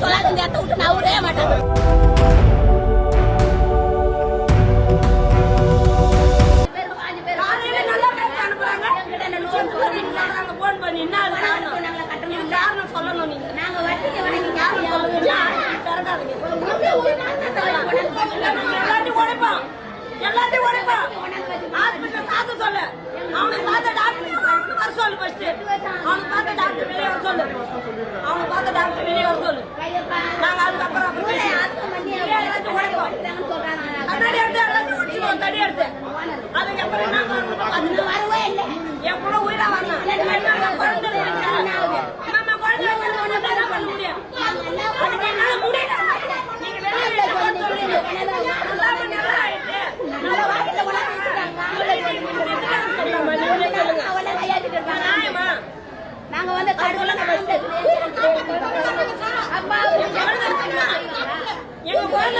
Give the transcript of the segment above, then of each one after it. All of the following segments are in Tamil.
சொல்லாது இந்த இடத்த விட்டு நான் விடவே மாட்டேன். எல்லாத்தையும் உடைப்பான் எல்லாத்தையும் உடைப்பான் ஹாஸ்பிட்டல் சாத்து சொல்ல. போயிடுது அதுக்கப்புறம் என்ன பண்ணணும்? வரவே இல்லை. என் கூட உயிரா வரணும். குழந்தை நம்ம குழந்தை என்ன பண்ண முடியும்? அதுக்கு என்னால முடியல. நீங்க வெளியில நாங்க வந்து கடவுள அப்பா எங்க குழந்தை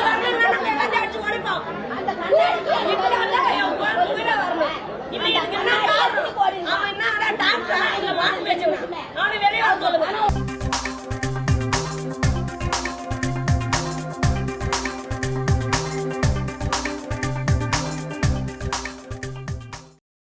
நானும் வெளியே